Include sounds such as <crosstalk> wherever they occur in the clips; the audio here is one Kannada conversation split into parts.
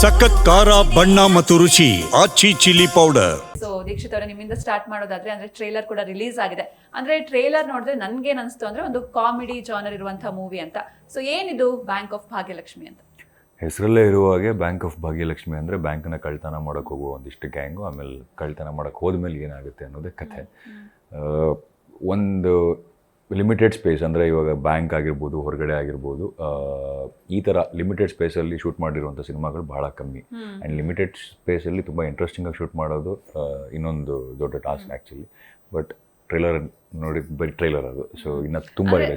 ಸಖತ್ ಖಾರ ಬಣ್ಣ ಮತ್ತು ರುಚಿ Aachi chilli powder. So Dikshit ಅವರ ನಿಮ್ಮಿಂದ ಸ್ಟಾರ್ಟ್ ಮಾಡೋದಾದ್ರೆ ಅಂದ್ರೆ ಟ್ರೇಲರ್ ಕೂಡ ರಿಲೀಸ್ ಆಗಿದೆ. ಅಂದ್ರೆ ಟ್ರೇಲರ್ ನೋಡಿದ್ರೆ ನನ್ಗೆ ಅನಿಸ್ತು ಅಂದ್ರೆ ಒಂದು ಕಾಮಿಡಿ ಜಾನರ್ ಇರುವಂತಹ ಮೂವಿ ಅಂತ. ಸೊ ಏನಿದು ಬ್ಯಾಂಕ್ ಆಫ್ ಭಾಗ್ಯಲಕ್ಷ್ಮಿ ಅಂತ? ಹೆಸರಲ್ಲೇ ಇರುವ ಹಾಗೆ ಬ್ಯಾಂಕ್ ಆಫ್ ಭಾಗ್ಯಲಕ್ಷ್ಮಿ ಅಂದರೆ ಬ್ಯಾಂಕ್ನ ಕಳ್ತನ ಮಾಡೋಕೆ ಹೋಗುವ ಒಂದಿಷ್ಟು ಗ್ಯಾಂಗು ಆಮೇಲೆ ಕಳ್ತನ ಮಾಡೋಕೆ ಹೋದ್ಮೇಲೆ ಏನಾಗುತ್ತೆ ಅನ್ನೋದೇ ಕಥೆ. ಒಂದು ಲಿಮಿಟೆಡ್ ಸ್ಪೇಸ್ ಅಂದರೆ ಇವಾಗ ಬ್ಯಾಂಕ್ ಆಗಿರ್ಬೋದು ಹೊರಗಡೆ ಆಗಿರ್ಬೋದು ಈ ಥರ ಲಿಮಿಟೆಡ್ ಸ್ಪೇಸಲ್ಲಿ ಶೂಟ್ ಮಾಡಿರುವಂಥ ಸಿನಿಮಾಗಳು ಭಾಳ ಕಮ್ಮಿ. ಆ್ಯಂಡ್ ಲಿಮಿಟೆಡ್ ಸ್ಪೇಸಲ್ಲಿ ತುಂಬ ಇಂಟ್ರೆಸ್ಟಿಂಗಾಗಿ ಶೂಟ್ ಮಾಡೋದು ಇನ್ನೊಂದು ದೊಡ್ಡ ಟಾಸ್ಕ್ ಆ್ಯಕ್ಚುಲಿ ಬಟ್ ಟ್ರೈಲರ್ ನೋಡಿ ಬರೀ ಟ್ರೈಲರ್ ಅದು. ಸೊ ಇನ್ನು ತುಂಬ ಇದೆ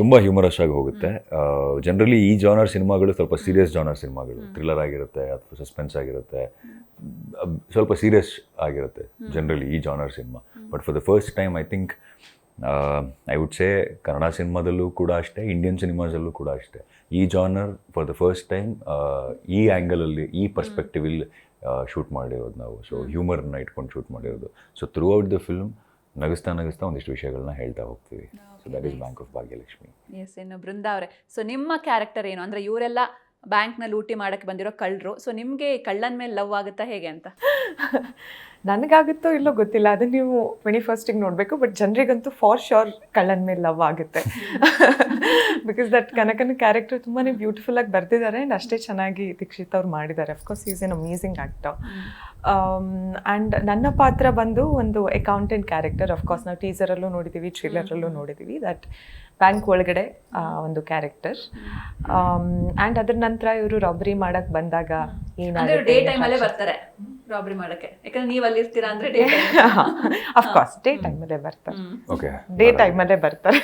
ತುಂಬ ಹ್ಯೂಮರಸ್ ಆಗಿ ಹೋಗುತ್ತೆ. ಜನರಲಿ ಈ ಜಾನರ್ ಸಿನಿಮಾಗಳು ಸ್ವಲ್ಪ ಸೀರಿಯಸ್ ಜಾನರ್ ಸಿನಿಮಾಗಳು. ಥ್ರಿಲ್ಲರ್ ಆಗಿರುತ್ತೆ ಅಥವಾ ಸಸ್ಪೆನ್ಸ್ ಆಗಿರುತ್ತೆ. ಸ್ವಲ್ಪ ಸೀರಿಯಸ್ ಆಗಿರುತ್ತೆ ಜನರಲಿ ಈ genre cinema. But for the first time I think I would say Kannada ಸಿನಿಮಾದಲ್ಲೂ ಕೂಡ ಅಷ್ಟೇ ಇಂಡಿಯನ್ ಸಿನಿಮಾಸಲ್ಲೂ ಕೂಡ ಅಷ್ಟೇ. ಈ genre for the first time ಈ ಆ್ಯಂಗಲಲ್ಲಿ ಈ ಪರ್ಸ್ಪೆಕ್ಟಿವಲ್ಲಿ ಶೂಟ್ ಮಾಡಿರೋದು ನಾವು. ಸೊ ಹ್ಯೂಮರ್ನ ಇಟ್ಕೊಂಡು ಶೂಟ್ ಮಾಡಿರೋದು. So throughout the film ನಗಿಸ್ತಾ ನಗಿಸ್ತಾ ಒಂದಿಷ್ಟು ವಿಷಯಗಳನ್ನ ಹೇಳ್ತಾ ಹೋಗ್ತೀವಿ. So that is bank of Bhagyalakshmi yes ಇನ್ನು ಬೃಂದಾ ಅವರೇ. ಸೊ ನಿಮ್ಮ ಕ್ಯಾರೆಕ್ಟರ್ ಏನು? ಅಂದ್ರೆ ಇವರೆಲ್ಲ ಬ್ಯಾಂಕ್ನ ಲೂಟಿ ಮಾಡಕ್ಕೆ ಬಂದಿರೋ ಕಳ್ಳರು. ಸೊ ನಿಮಗೆ ಕಳ್ಳನ ಮೇಲೆ ಲವ್ ಆಗುತ್ತಾ ಹೇಗೆ ಅಂತ? <laughs> ನನಗಾಗುತ್ತೋ ಇಲ್ಲೋ ಗೊತ್ತಿಲ್ಲ. ಅದು ನೀವು ಟ್ವೆಂಟಿ ಫಸ್ಟಿಗೆ ನೋಡಬೇಕು ಬಟ್ ಜನರಿಗಂತೂ ಫಾರ್ ಶೋರ್ ಕಳ್ಳನ ಮೇಲೆ ಲವ್ ಆಗುತ್ತೆ. <laughs> ಬಿಕಾಸ್ ದಟ್ ಕನಕನ ಕ್ಯಾರೆಕ್ಟರ್ ತುಂಬಾ ಬ್ಯೂಟಿಫುಲ್ ಆಗಿ ಬರ್ತಿದ್ದಾರೆ ಆ್ಯಂಡ್ ಅಷ್ಟೇ ಚೆನ್ನಾಗಿ ದೀಕ್ಷಿತ್ ಅವ್ರು ಮಾಡಿದ್ದಾರೆ. Of course is an amazing actor and Um, ನನ್ನ ಪಾತ್ರ ಬಂದು ಒಂದು ಅಕೌಂಟೆಂಟ್ ಕ್ಯಾರೆಕ್ಟರ್ ಅಫ್ಕೋರ್ಸ್ ನಾವು ಟೀಸರಲ್ಲೂ ನೋಡಿದ್ದೀವಿ ಟ್ರಿಲ್ಲರಲ್ಲೂ ನೋಡಿದ್ದೀವಿ ದಟ್ ಬ್ಯಾಂಕ್ ಒಳಗಡೆ ಒಂದು ಕ್ಯಾರೆಕ್ಟರ್ ಆ್ಯಂಡ್ ಅದ್ರ ನಂತರ ಇವರು ರಾಬರಿ ಮಾಡಕ್ಕೆ ಬಂದಾಗ ಏನಾದ್ರು ಡೇ ಟೈಮ್ ಅಲ್ಲೇ ಬರ್ತಾರೆ ರಾಬ್ರಿ ಮಾಡಕ್ಕೆ. ಯಾಕಂದ್ರೆ ನೀವು ಅಲ್ಲಿ ಇರ್ತೀರಾ ಅಂದ್ರೆ ಡೇ ಅಫ್ಕೋರ್ಸ್ ಡೇ ಟೈಮಲ್ಲೇ ಬರ್ತಾರೆ. ಓಕೆ ಡೇ ಟೈಮಲ್ಲೇ ಬರ್ತಾರೆ.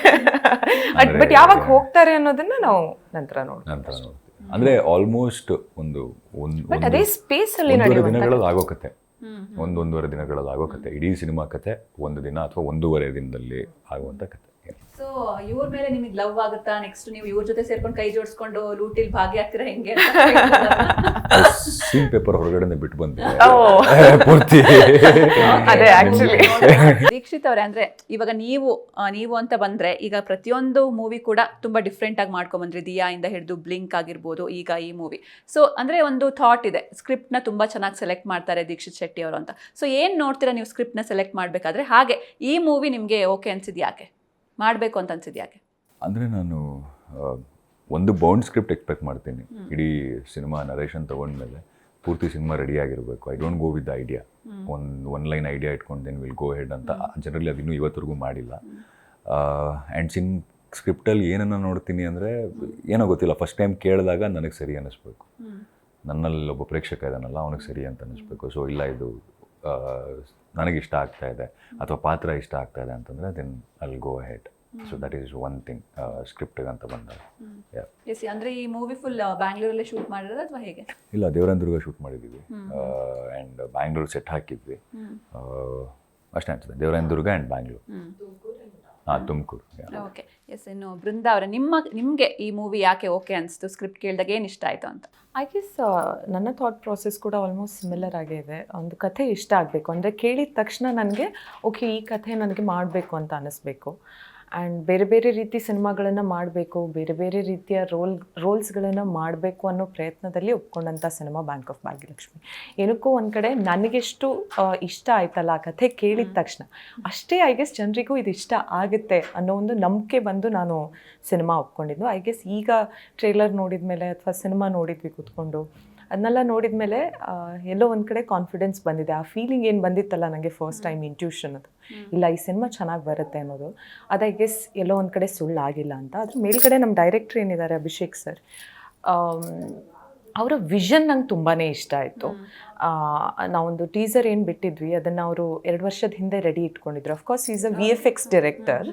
ಬಟ್ ಯಾವಾಗ ಹೋಗ್ತಾರೆ ಅನ್ನೋದನ್ನ ನಾವು ನಂತರ ನೋಡ್ತೀವಿ. ಅಂದರೆ ಆಲ್ಮೋಸ್ಟ್ ಒಂದು ಒಂದು ಅದೇ ಸ್ಪೇಸ್ ಒಂದೂವರೆ ದಿನಗಳಲ್ಲಿ ಆಗೋ ಕತೆ ಒಂದು ಒಂದೂವರೆ ದಿನಗಳಲ್ಲಿ ಆಗೋ ಕತೆ ಇಡೀ ಸಿನಿಮಾ ಕತೆ ಒಂದು ದಿನ ಅಥವಾ ಒಂದೂವರೆ ದಿನದಲ್ಲಿ ಆಗುವಂತ ಕತೆ. ಸೊ ಇವ್ರ ಮೇಲೆ ನಿಮಗೆ ಲವ್ ಆಗುತ್ತಾ? ನೆಕ್ಸ್ಟ್ ನೀವು ಇವ್ರ ಜೊತೆ ಸೇರ್ಕೊಂಡು ಕೈ ಜೋಡಿಸ್ಕೊಂಡು ಲೂಟಿಲ್ ಭಾಗಿಯಾಗ್ತೀರಾ ಹೆಂಗೆ ಸೀನ್ ಪೇಪರ್ ಹೊರಗಡೆ ಬಿಟ್ಟು ಬಂದೆ ಓ. <laughs> ಪೂರ್ತಿ. ಅದೇ ಆಕ್ಚುಲಿ ದೀಕ್ಷಿತ್ ಅವರೇ ಅಂದ್ರೆ ಇವಾಗ ನೀವು ನೀವು ಅಂತ ಬಂದ್ರೆ ಈಗ ಪ್ರತಿಯೊಂದು ಮೂವಿ ಕೂಡ ತುಂಬಾ ಡಿಫ್ರೆಂಟ್ ಆಗಿ ಮಾಡ್ಕೊಂಡ್ ಬಂದ್ರಿ ದಿಯಾ ಇಂದ ಹಿಡಿದು ಬ್ಲಿಂಕ್ ಆಗಿರ್ಬೋದು ಈಗ ಈ ಮೂವಿ ಸೊ ಅಂದ್ರೆ ಒಂದು ಥಾಟ್ ಇದೆ ಸ್ಕ್ರಿಪ್ಟ್ನ ತುಂಬಾ ಚೆನ್ನಾಗಿ ಸೆಲೆಕ್ಟ್ ಮಾಡ್ತಾರೆ ದೀಕ್ಷಿತ್ ಶೆಟ್ಟಿ ಅವರು ಅಂತ. ಸೊ ಏನ್ ನೋಡ್ತೀರಾ ನೀವು ಸ್ಕ್ರಿಪ್ಟ್ನ ಸೆಲೆಕ್ಟ್ ಮಾಡ್ಬೇಕಾದ್ರೆ? ಹಾಗೆ ಈ ಮೂವಿ ನಿಮ್ಗೆ ಓಕೆ ಅನ್ಸಿದ್ ಯಾಕೆ? ಮಾಡ್ಬೇಕು ಅಂತ ಅನ್ಸಿದ್ ಯಾಕೆ? ಅಂದರೆ ನಾನು ಒಂದು ಬೌಂಡ್ ಸ್ಕ್ರಿಪ್ಟ್ ಎಕ್ಸ್ಪೆಕ್ಟ್ ಮಾಡ್ತೀನಿ. ಇಡೀ ಸಿನಿಮಾ ನರೇಶನ್ ತೊಗೊಂಡ್ಮೇಲೆ ಪೂರ್ತಿ ಸಿನಿಮಾ ರೆಡಿ ಆಗಿರಬೇಕು. I don't go with the idea ಒಂದು ಒನ್ ಲೈನ್ ಐಡಿಯಾ ಇಟ್ಕೊಂಡು ದೆನ್ ವಿಲ್ ಗೋ ಹೆಡ್ ಅಂತ ಜನರಲಿ ಅದು ಇನ್ನೂ ಇವತ್ತರೆಗೂ ಮಾಡಿಲ್ಲ. ಆ್ಯಂಡ್ ಸಿನ್ ಸ್ಕ್ರಿಪ್ಟಲ್ಲಿ ಏನನ್ನು ನೋಡ್ತೀನಿ ಅಂದರೆ ಏನೋ ಗೊತ್ತಿಲ್ಲ. ಫಸ್ಟ್ ಟೈಮ್ ಕೇಳಿದಾಗ ನನಗೆ ಸರಿ ಅನ್ನಿಸ್ಬೇಕು ನನ್ನಲ್ಲಿ ಒಬ್ಬ ಪ್ರೇಕ್ಷಕ ಇದ್ದಾನಲ್ಲ ಅವನಿಗೆ ಸರಿ ಅಂತ ಅನ್ನಿಸ್ಬೇಕು ಸೊ ಇಲ್ಲ ಇದು ನನಗೆ ಇಷ್ಟ ಆಗ್ತಾ ಇದೆ ಅಥವಾ ಪಾತ್ರ ಇಷ್ಟ ಆಗ್ತಾ ಇದೆ ಅಂತಂದರೆ ದೆನ್ ಅಲ್ಲಿ go ahead so that is one thing script ಅಂತ ಬಂದಾಗ. ಎಸ್ ಅಂದ್ರೆ ಈ ಮೂವಿ ಫುಲ್ ಬ್ಯಾಂಗ್ಳೂರಲ್ಲೇ ಶೂಟ್ ಮಾಡಿರೋದು ಅಥವಾ ಹೇಗೆ? ಇಲ್ಲ ದೇವರಂದುರ್ಗ ಶೂಟ್ ಮಾಡಿದ್ದೀವಿ ಆ್ಯಂಡ್ ಬ್ಯಾಂಗ್ಳೂರ್ ಸೆಟ್ ಹಾಕಿದ್ವಿ. ಅಷ್ಟೇ ಅನ್ಸುತ್ತೆ ದೇವರಂದುರ್ಗ ಆ್ಯಂಡ್ ಬ್ಯಾಂಗ್ಳೂರ್ ಹಾಂ ತುಮಕೂರು ಓಕೆ ಎಸ್ ಇನ್ನು ಬೃಂದ ಅವರ, ನಿಮ್ಮ, ನಿಮಗೆ ಈ ಮೂವಿ ಯಾಕೆ ಓಕೆ ಅನಿಸ್ತು? ಸ್ಕ್ರಿಪ್ಟ್ ಕೇಳಿದಾಗ ಏನು ಇಷ್ಟ ಆಯಿತು ಅಂತ? ಐ ಗೆಸ್ ನನ್ನ ಥಾಟ್ ಪ್ರಾಸೆಸ್ ಕೂಡ ಆಲ್ಮೋಸ್ಟ್ ಸಿಮಿಲರ್ ಆಗೇ ಇದೆ. ಒಂದು ಕಥೆ ಇಷ್ಟ ಆಗಬೇಕು. ಅಂದರೆ ಕೇಳಿದ ತಕ್ಷಣ ನನಗೆ ಓಕೆ ಈ ಕಥೆ ನನಗೆ ಮಾಡಬೇಕು ಅಂತ ಅನ್ನಿಸ್ಬೇಕು ಆ್ಯಂಡ್ ಬೇರೆ ಬೇರೆ ರೀತಿ ಸಿನಿಮಾಗಳನ್ನು ಮಾಡಬೇಕು ಬೇರೆ ಬೇರೆ ರೀತಿಯ ರೋಲ್ ರೋಲ್ಸ್ಗಳನ್ನು ಮಾಡಬೇಕು ಅನ್ನೋ ಪ್ರಯತ್ನದಲ್ಲಿ ಒಪ್ಕೊಂಡಂಥ ಸಿನಿಮಾ ಬ್ಯಾಂಕ್ ಆಫ್ ಭಾಗ್ಯಲಕ್ಷ್ಮಿ. ಏನಕ್ಕೂ ಒಂದು ಕಡೆ ನನಗೆಷ್ಟು ಇಷ್ಟ ಆಯ್ತಲ್ಲ ಆ ಕಥೆ ಕೇಳಿದ ತಕ್ಷಣ. ಅಷ್ಟೇ ಐ ಗೆಸ್ ಜನರಿಗೂ ಇದು ಇಷ್ಟ ಆಗುತ್ತೆ ಅನ್ನೋ ಒಂದು ನಂಬಿಕೆ ಬಂದು ನಾನು ಸಿನಿಮಾ ಒಪ್ಕೊಂಡಿದ್ದು. ಐ ಗೆಸ್ ಈಗ ಟ್ರೇಲರ್ ನೋಡಿದ ಮೇಲೆ ಅಥವಾ ಸಿನಿಮಾ ನೋಡಿದ್ವಿ ಕೂತ್ಕೊಂಡು ಅದನ್ನೆಲ್ಲ ನೋಡಿದ ಮೇಲೆ ಎಲ್ಲೋ ಒಂದು ಕಡೆ ಕಾನ್ಫಿಡೆನ್ಸ್ ಬಂದಿದೆ. ಆ ಫೀಲಿಂಗ್ ಏನು ಬಂದಿತ್ತಲ್ಲ ನನಗೆ ಫಸ್ಟ್ ಟೈಮ್ ಇಂಟ್ಯೂಷನ್ ಅದು. ಇಲ್ಲ ಈ ಸಿನಿಮಾ ಚೆನ್ನಾಗಿ ಬರುತ್ತೆ ಅನ್ನೋದು. ಅದ ಐ ಗೆಸ್ ಎಲ್ಲೋ ಒಂದು ಕಡೆ ಸುಳ್ಳಾಗಿಲ್ಲ ಅಂತ. ಅದ್ರ ಮೇಲ್ಗಡೆ ನಮ್ಮ ಡೈರೆಕ್ಟ್ರ್ ಏನಿದ್ದಾರೆ ಅಭಿಷೇಕ್ ಸರ್ ಅವರ ವಿಷನ್ ನಂಗೆ ತುಂಬಾ ಇಷ್ಟ ಆಯಿತು. ನಾವೊಂದು ಟೀಸರ್ ಏನು ಬಿಟ್ಟಿದ್ವಿ ಅದನ್ನು ಅವರು ಎರಡು ವರ್ಷದ ಹಿಂದೆ ರೆಡಿ ಇಟ್ಕೊಂಡಿದ್ರು. Of course is a V F X director